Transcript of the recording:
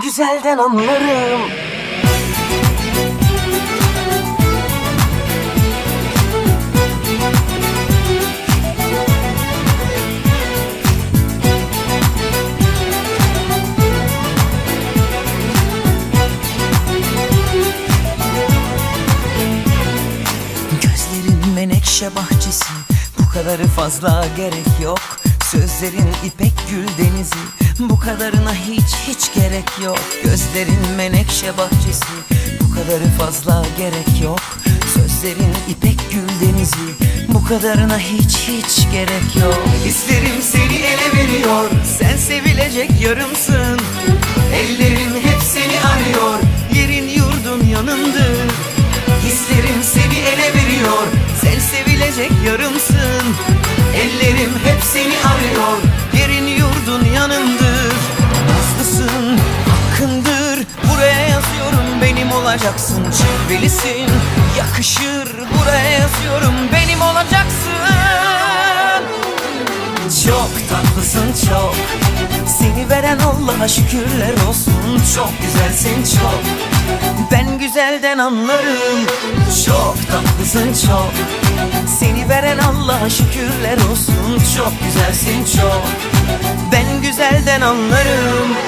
güzelden anlarım. Gözlerin menekşe bahçesi. Bu kadarı fazla gerek yok. Sözlerin ipek gül denizi kadarına hiç hiç gerek yok. Gözlerin menekşe bahçesi Bu kadarı fazla gerek yok. Sözlerin ipek gül denizi Bu kadarına hiç hiç gerek yok. Hislerim seni ele veriyor Sen sevilecek yarımsın. Ellerim hep seni arıyor Yerin yurdun yanındır Hislerim seni ele veriyor Sen sevilecek yarımsın. Ellerim hep seni arıyor Yerin yurdun yanındır benim olacaksın Cilvelisin, yakışır Buraya yazıyorum benim olacaksın. Çok tatlısın çok. Seni veren Allah'a şükürler olsun. Çok güzelsin çok. Ben güzelden anlarım. Çok tatlısın çok. Seni veren Allah'a şükürler olsun. Çok güzelsin çok. Ben güzelden anlarım